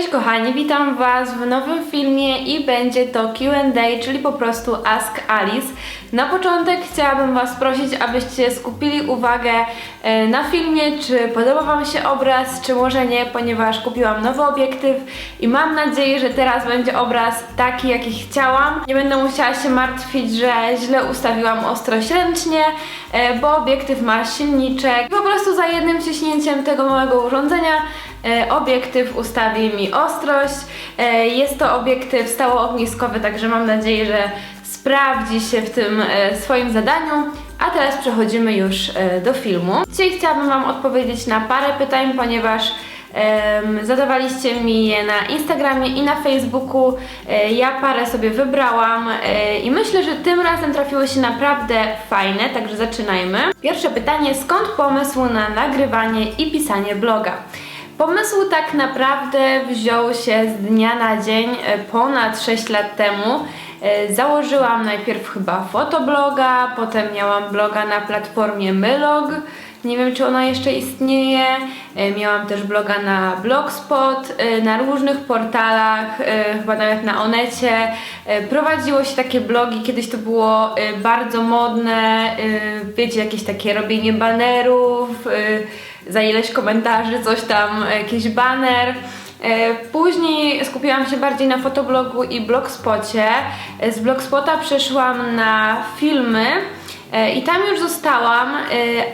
Cześć kochani, witam Was w nowym filmie i będzie to Q&A, czyli po prostu Ask Alice. Na początek chciałabym Was prosić, abyście skupili uwagę e, na filmie, czy podoba Wam się obraz, czy może nie, ponieważ kupiłam nowy obiektyw i mam nadzieję, że teraz będzie obraz taki, jaki chciałam. Nie będę musiała się martwić, że źle ustawiłam ostrość ręcznie, e, bo obiektyw ma silniczek. Po prostu za jednym ciśnięciem tego małego urządzenia Obiektyw ustawi mi ostrość. E, Jest to obiektyw stałoogniskowy, także mam nadzieję, że sprawdzi się w tym e, swoim zadaniu. A teraz przechodzimy już e, do filmu. Dzisiaj chciałabym Wam odpowiedzieć na parę pytań, ponieważ zadawaliście mi je na Instagramie i na Facebooku. E, Ja parę sobie wybrałam e, i myślę, że tym razem trafiły się naprawdę fajne, także zaczynajmy. Pierwsze pytanie, skąd pomysł na nagrywanie i pisanie bloga? Pomysł tak naprawdę wziął się z dnia na dzień e, ponad 6 lat temu. E, Założyłam najpierw chyba fotobloga, potem miałam bloga na platformie Mylog. Nie wiem, czy ona jeszcze istnieje. E, Miałam też bloga na Blogspot, e, na różnych portalach, e, chyba nawet na Onecie. Prowadziło się takie blogi, kiedyś to było bardzo modne, wiecie, jakieś takie robienie banerów, za ileś komentarzy, coś tam, jakiś baner. Później skupiłam się bardziej na fotoblogu i blogspocie. Z blogspota przeszłam na filmy i tam już zostałam, e,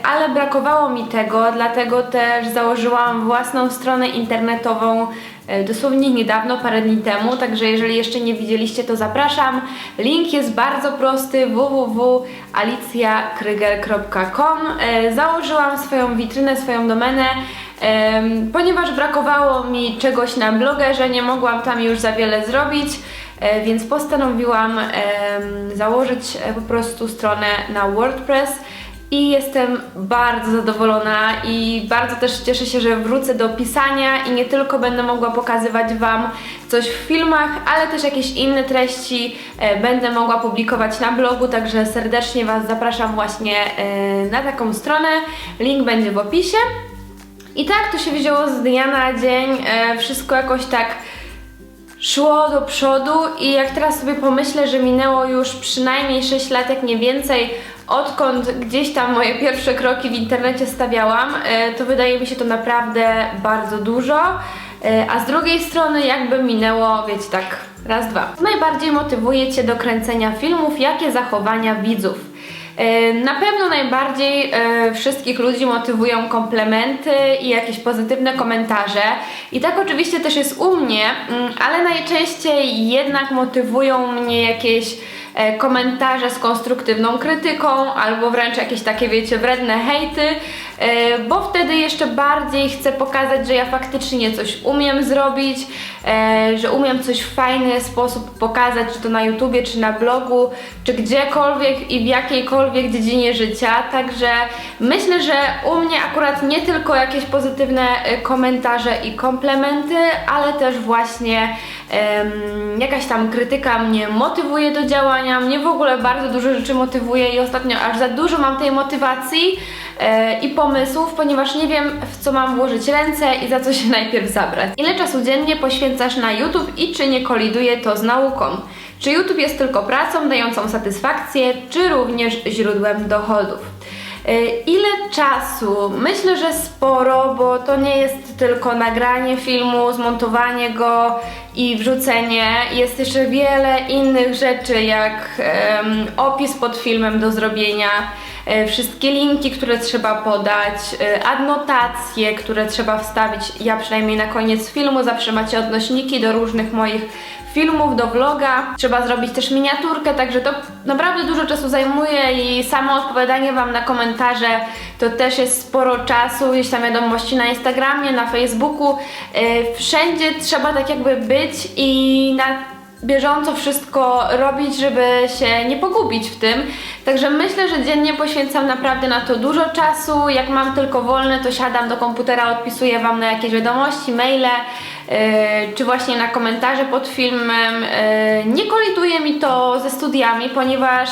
ale brakowało mi tego, dlatego też założyłam własną stronę internetową e, dosłownie niedawno, parę dni temu, także jeżeli jeszcze nie widzieliście, to zapraszam. Link jest bardzo prosty www.alicjakryger.com E, Założyłam swoją witrynę, swoją domenę, ponieważ brakowało mi czegoś na blogerze, nie mogłam tam już za wiele zrobić, e, więc postanowiłam założyć e, po prostu stronę na WordPress. I jestem bardzo zadowolona i bardzo też cieszę się, że wrócę do pisania i nie tylko będę mogła pokazywać Wam coś w filmach, ale też jakieś inne treści e, będę mogła publikować na blogu, także serdecznie Was zapraszam właśnie e, na taką stronę. Link będzie w opisie. I tak to się wzięło z dnia na dzień, e, wszystko jakoś tak szło do przodu i jak teraz sobie pomyślę, że minęło już przynajmniej 6 lat, jak nie więcej, odkąd gdzieś tam moje pierwsze kroki w internecie stawiałam, e, to wydaje mi się to naprawdę bardzo dużo. E, A z drugiej strony jakby minęło, wiecie, tak raz, dwa. Najbardziej motywuje Cię do kręcenia filmów, jakie zachowania widzów? Na pewno najbardziej e, wszystkich ludzi motywują komplementy i jakieś pozytywne komentarze. I tak oczywiście też jest u mnie, mm, ale najczęściej jednak motywują mnie jakieś e, komentarze z konstruktywną krytyką, albo wręcz jakieś takie, wiecie, wredne hejty, bo wtedy jeszcze bardziej chcę pokazać, że ja faktycznie coś umiem zrobić, e, że umiem coś w fajny sposób pokazać, czy to na YouTubie, czy na blogu, czy gdziekolwiek i w jakiejkolwiek dziedzinie życia. Także myślę, że u mnie akurat nie tylko jakieś pozytywne e, komentarze i komplementy, ale też właśnie em, jakaś tam krytyka mnie motywuje do działania, mnie w ogóle bardzo dużo rzeczy motywuje i ostatnio aż za dużo mam tej motywacji e, i pomysłów, ponieważ nie wiem w co mam włożyć ręce i za co się najpierw zabrać. Ile czasu dziennie poświęcasz na YouTube i czy nie koliduje to z nauką? Czy YouTube jest tylko pracą dającą satysfakcję, czy również źródłem dochodów? E, Ile czasu? Myślę, że sporo, bo to nie jest tylko nagranie filmu, zmontowanie go i wrzucenie. Jest jeszcze wiele innych rzeczy, jak em, opis pod filmem do zrobienia, e, wszystkie linki, które trzeba podać, e, adnotacje, które trzeba wstawić. Ja przynajmniej na koniec filmu zawsze macie odnośniki do różnych moich filmów, do vloga. Trzeba zrobić też miniaturkę, także to naprawdę dużo czasu zajmuje i samo odpowiadanie Wam na komentarze to też jest sporo czasu, gdzieś tam wiadomości na Instagramie, na Facebooku. Yy, Wszędzie trzeba tak jakby być i na bieżąco wszystko robić, żeby się nie pogubić w tym. Także myślę, że dziennie poświęcam naprawdę na to dużo czasu. Jak mam tylko wolne, to siadam do komputera, odpisuję Wam na jakieś wiadomości, maile, yy, czy właśnie na komentarze pod filmem. Yy, nie koliduje mi to ze studiami, ponieważ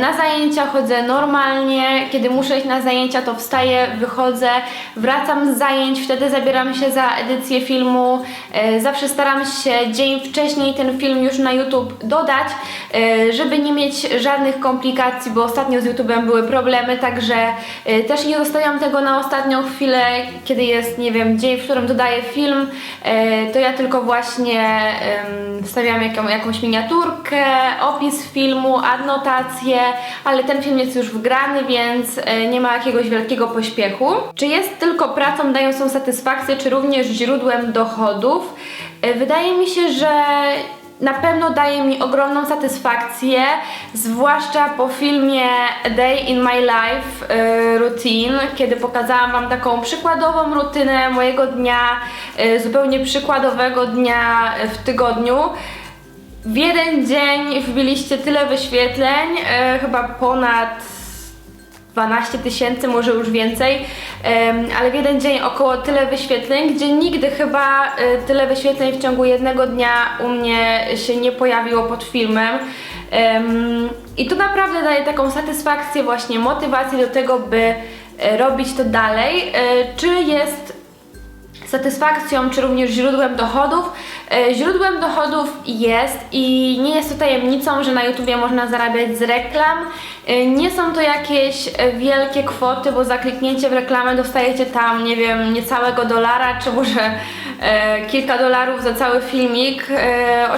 Na zajęcia chodzę normalnie, kiedy muszę iść na zajęcia, to wstaję, wychodzę, wracam z zajęć, wtedy zabieram się za edycję filmu. E, Zawsze staram się dzień wcześniej ten film już na YouTube dodać, e, żeby nie mieć żadnych komplikacji, bo ostatnio z YouTube'em były problemy, także e, też nie zostawiam tego na ostatnią chwilę, kiedy jest, nie wiem, dzień, w którym dodaję film, e, to ja tylko właśnie jaką, jakąś miniaturkę, opis filmu, adnotację, ale ten film jest już wgrany, więc e, nie ma jakiegoś wielkiego pośpiechu. Czy jest tylko pracą dającą satysfakcję, czy również źródłem dochodów? E, Wydaje mi się, że na pewno daje mi ogromną satysfakcję, zwłaszcza po filmie A Day in My Life y, Routine, kiedy pokazałam Wam taką przykładową rutynę mojego dnia, zupełnie przykładowego dnia w tygodniu. W jeden dzień wbiliście tyle wyświetleń, y, chyba ponad 12 tysięcy, może już więcej, ale w jeden dzień około tyle wyświetleń, gdzie nigdy chyba y, tyle wyświetleń w ciągu jednego dnia u mnie się nie pojawiło pod filmem. Em, I to naprawdę daje taką satysfakcję, właśnie motywację do tego, by e, robić to dalej. E, Czy jest satysfakcją, czy również źródłem dochodów. E, Źródłem dochodów jest i nie jest to tajemnicą, że na YouTubie można zarabiać z reklam. E, Nie są to jakieś e, wielkie kwoty, bo za kliknięcie w reklamę dostajecie tam, nie wiem, niecałego dolara, czy może kilka dolarów za cały filmik.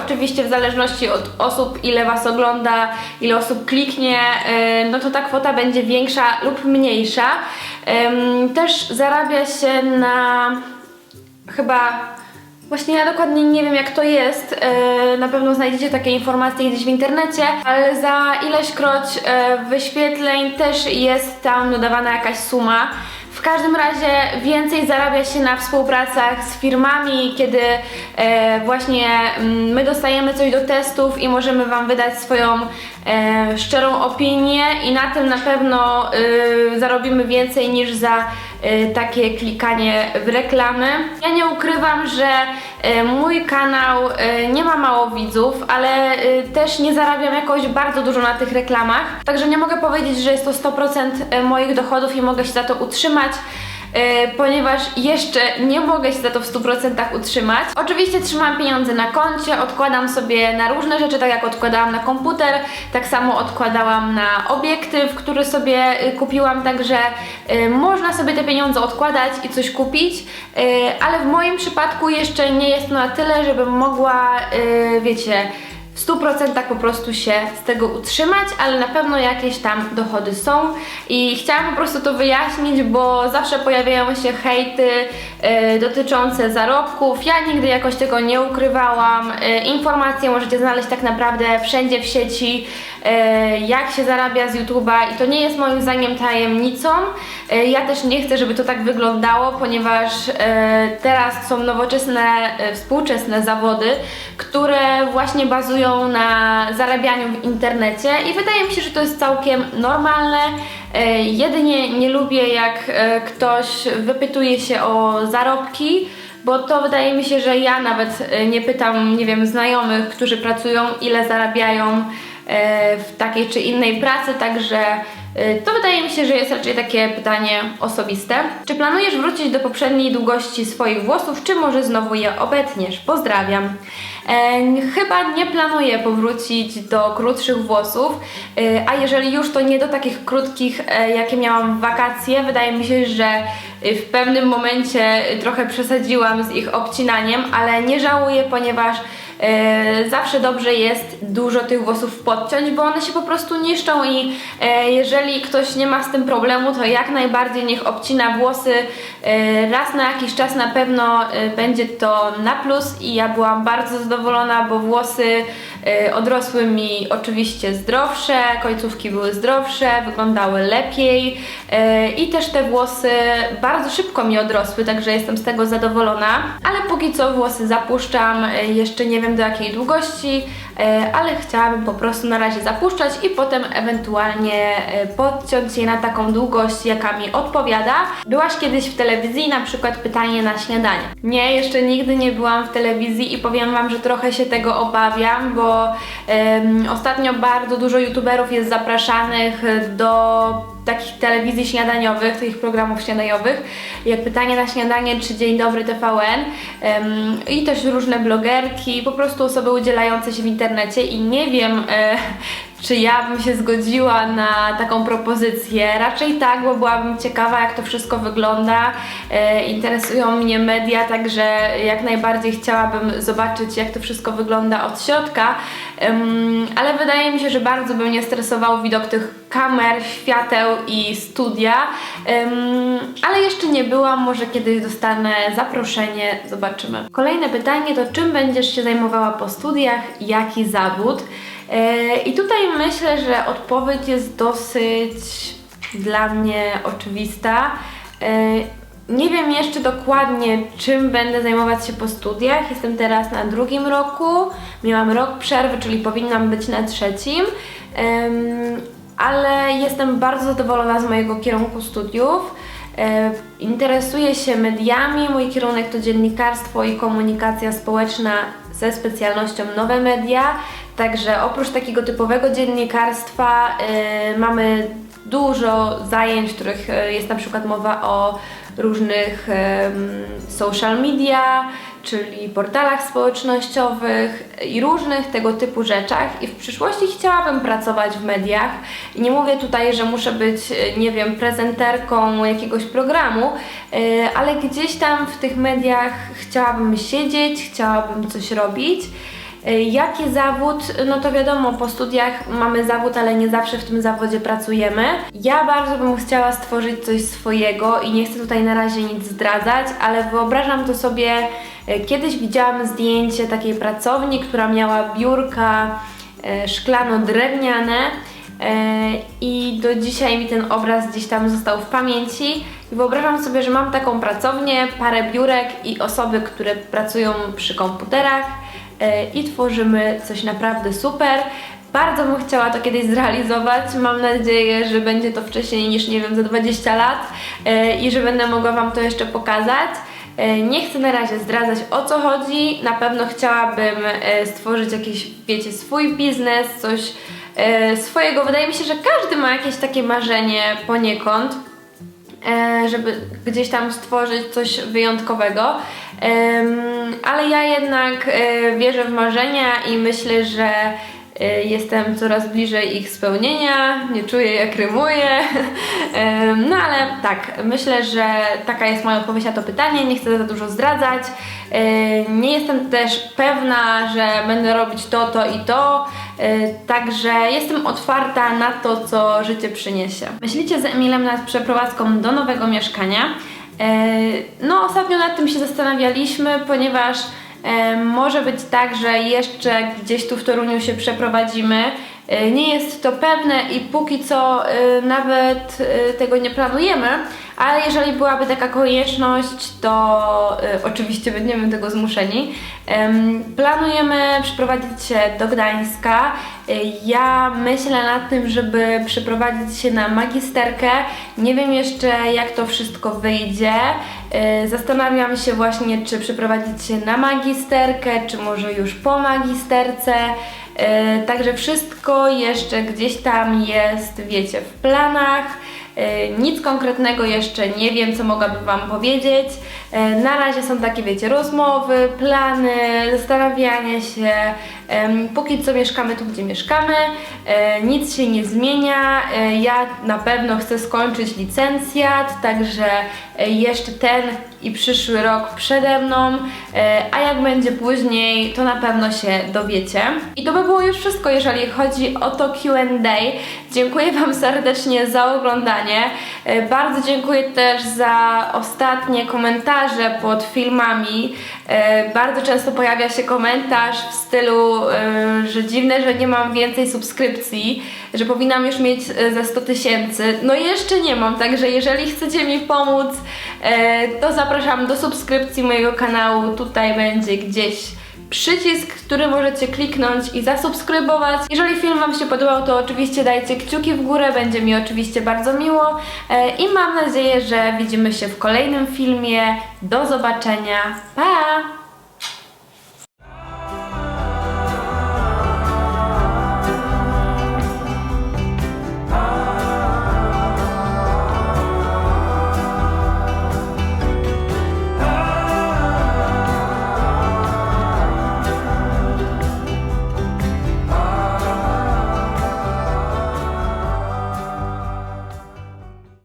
Oczywiście w zależności od osób, ile Was ogląda, ile osób kliknie, no to ta kwota będzie większa lub mniejsza. Też zarabia się na chyba Właśnie ja dokładnie nie wiem jak to jest, e, na pewno znajdziecie takie informacje gdzieś w internecie, ale za ileśkroć e, wyświetleń też jest tam dodawana jakaś suma. W każdym razie więcej zarabia się na współpracach z firmami, kiedy e, właśnie mm, my dostajemy coś do testów i możemy Wam wydać swoją szczerą opinię i na tym na pewno zarobimy więcej niż za takie klikanie w reklamy. Ja nie ukrywam, że y, mój kanał y, nie ma mało widzów, ale y, też nie zarabiam jakoś bardzo dużo na tych reklamach, także nie mogę powiedzieć, że jest to 100% moich dochodów i mogę się za to utrzymać. E, ponieważ jeszcze nie mogę się za to w 100% utrzymać. Oczywiście trzymam pieniądze na koncie, odkładam sobie na różne rzeczy, tak jak odkładałam na komputer, tak samo odkładałam na obiektyw, który sobie y, kupiłam, także y, można sobie te pieniądze odkładać i coś kupić, y, ale w moim przypadku jeszcze nie jest to na tyle, żebym mogła, wiecie, w 100% po prostu się z tego utrzymać, ale na pewno jakieś tam dochody są i chciałam po prostu to wyjaśnić, bo zawsze pojawiają się hejty e, dotyczące zarobków. Ja nigdy jakoś tego nie ukrywałam. E, informacje możecie znaleźć tak naprawdę wszędzie w sieci, jak się zarabia z YouTube'a i to nie jest moim zdaniem tajemnicą. E, ja też nie chcę, żeby to tak wyglądało, ponieważ e, teraz są nowoczesne, e, współczesne zawody, które właśnie bazują na zarabianiu w internecie i wydaje mi się, że to jest całkiem normalne. E, Jedynie nie lubię, jak e, ktoś wypytuje się o zarobki, bo to wydaje mi się, że ja nawet e, nie pytam, nie wiem, znajomych, którzy pracują, ile zarabiają e, w takiej czy innej pracy, także e, to wydaje mi się, że jest raczej takie pytanie osobiste. Czy planujesz wrócić do poprzedniej długości swoich włosów, czy może znowu je obetniesz? Pozdrawiam. E, chyba nie planuję powrócić do krótszych włosów, e, a jeżeli już, to nie do takich krótkich, e, jakie miałam w wakacje. Wydaje mi się, że e, w pewnym momencie trochę przesadziłam z ich obcinaniem, ale nie żałuję, ponieważ e, zawsze dobrze jest dużo tych włosów podciąć, bo one się po prostu niszczą i e, jeżeli ktoś nie ma z tym problemu, to jak najbardziej niech obcina włosy. E, raz na jakiś czas na pewno e, będzie to na plus i ja byłam bardzo zadowolona, bo włosy e, odrosły mi oczywiście zdrowsze, końcówki były zdrowsze, wyglądały lepiej e, i też te włosy bardzo szybko mi odrosły, także jestem z tego zadowolona, ale póki co włosy zapuszczam, e, jeszcze nie wiem do jakiej długości, ale chciałabym po prostu na razie zapuszczać i potem ewentualnie e, podciąć je na taką długość, jaka mi odpowiada. Byłaś kiedyś w telewizji, na przykład pytanie na śniadanie. Nie, jeszcze nigdy nie byłam w telewizji i powiem Wam, że trochę się tego obawiam, bo em, ostatnio bardzo dużo youtuberów jest zapraszanych do takich telewizji śniadaniowych, takich programów śniadaniowych, jak Pytanie na śniadanie czy Dzień Dobry TVN i też różne blogerki, po prostu osoby udzielające się w internecie i nie wiem, e, czy ja bym się zgodziła na taką propozycję. Raczej tak, bo byłabym ciekawa, jak to wszystko wygląda. E, interesują mnie media, także jak najbardziej chciałabym zobaczyć, jak to wszystko wygląda od środka. Ale wydaje mi się, że bardzo by mnie stresował widok tych kamer, świateł i studia. Ale jeszcze nie byłam, może kiedyś dostanę zaproszenie, zobaczymy. Kolejne pytanie to czym będziesz się zajmowała po studiach, jaki zawód? E, I tutaj myślę, że odpowiedź jest dosyć dla mnie oczywista. E, Nie wiem jeszcze dokładnie, czym będę zajmować się po studiach. Jestem teraz na drugim roku, miałam rok przerwy, czyli powinnam być na trzecim. Ale jestem bardzo zadowolona z mojego kierunku studiów. E, Interesuję się mediami. Mój kierunek to dziennikarstwo i komunikacja społeczna ze specjalnością nowe media. Także oprócz takiego typowego dziennikarstwa e, mamy dużo zajęć, w których e, jest na przykład mowa o różnych social media, czyli portalach społecznościowych i różnych tego typu rzeczach. I w przyszłości chciałabym pracować w mediach. I nie mówię tutaj, że muszę być, e, nie wiem, prezenterką jakiegoś programu, ale gdzieś tam w tych mediach chciałabym siedzieć, chciałabym coś robić. E, Jaki zawód? No to wiadomo, po studiach mamy zawód, ale nie zawsze w tym zawodzie pracujemy. Ja bardzo bym chciała stworzyć coś swojego i nie chcę tutaj na razie nic zdradzać, ale wyobrażam to sobie, e, kiedyś widziałam zdjęcie takiej pracowni, która miała biurka e, szklano-drewniane i do dzisiaj mi ten obraz gdzieś tam został w pamięci i wyobrażam sobie, że mam taką pracownię, parę biurek i osoby, które pracują przy komputerach i tworzymy coś naprawdę super. Bardzo bym chciała to kiedyś zrealizować. Mam nadzieję, że będzie to wcześniej niż, nie wiem, za 20 lat e, i że będę mogła Wam to jeszcze pokazać. E, Nie chcę na razie zdradzać o co chodzi. Na pewno chciałabym e, stworzyć jakiś, wiecie, swój biznes, coś e, swojego. Wydaje mi się, że każdy ma jakieś takie marzenie poniekąd e, żeby gdzieś tam stworzyć coś wyjątkowego. Ale ja jednak e, wierzę w marzenia i myślę, że e, jestem coraz bliżej ich spełnienia. Nie czuję, jak rymuję. No ale tak, myślę, że taka jest moja odpowiedź na to pytanie. Nie chcę za dużo zdradzać. E, Nie jestem też pewna, że będę robić to, to i to. Także jestem otwarta na to, co życie przyniesie. Myślicie z Emilem nad przeprowadzką do nowego mieszkania? E, No, ostatnio nad tym się zastanawialiśmy, ponieważ e, może być tak, że jeszcze gdzieś tu w Toruniu się przeprowadzimy. E, Nie jest to pewne i póki co e, nawet e, tego nie planujemy, ale jeżeli byłaby taka konieczność, to oczywiście będziemy tego zmuszeni. Em, Planujemy przeprowadzić się do Gdańska. Ja myślę nad tym, żeby przeprowadzić się na magisterkę. Nie wiem jeszcze, jak to wszystko wyjdzie. Zastanawiam się właśnie, czy przeprowadzić się na magisterkę, czy może już po magisterce. E, Także wszystko jeszcze gdzieś tam jest, wiecie, w planach. E, Nic konkretnego jeszcze nie wiem, co mogłabym Wam powiedzieć. E, Na razie są takie, wiecie, rozmowy, plany, zastanawianie się. Póki co mieszkamy tu, gdzie mieszkamy. Nic się nie zmienia. Ja na pewno chcę skończyć licencjat, także jeszcze ten i przyszły rok przede mną. E, A jak będzie później, to na pewno się dowiecie. I to by było już wszystko, jeżeli chodzi o to QA. Dziękuję Wam serdecznie za oglądanie. E, Bardzo dziękuję też za ostatnie komentarze pod filmami. E, Bardzo często pojawia się komentarz w stylu, że dziwne, że nie mam więcej subskrypcji, że powinnam już mieć ze 100 tysięcy. No jeszcze nie mam, także jeżeli chcecie mi pomóc, to zapraszam do subskrypcji mojego kanału. Tutaj będzie gdzieś przycisk, który możecie kliknąć i zasubskrybować. Jeżeli film Wam się podobał, to oczywiście dajcie kciuki w górę, będzie mi oczywiście bardzo miło e, i mam nadzieję, że widzimy się w kolejnym filmie. Do zobaczenia. Pa!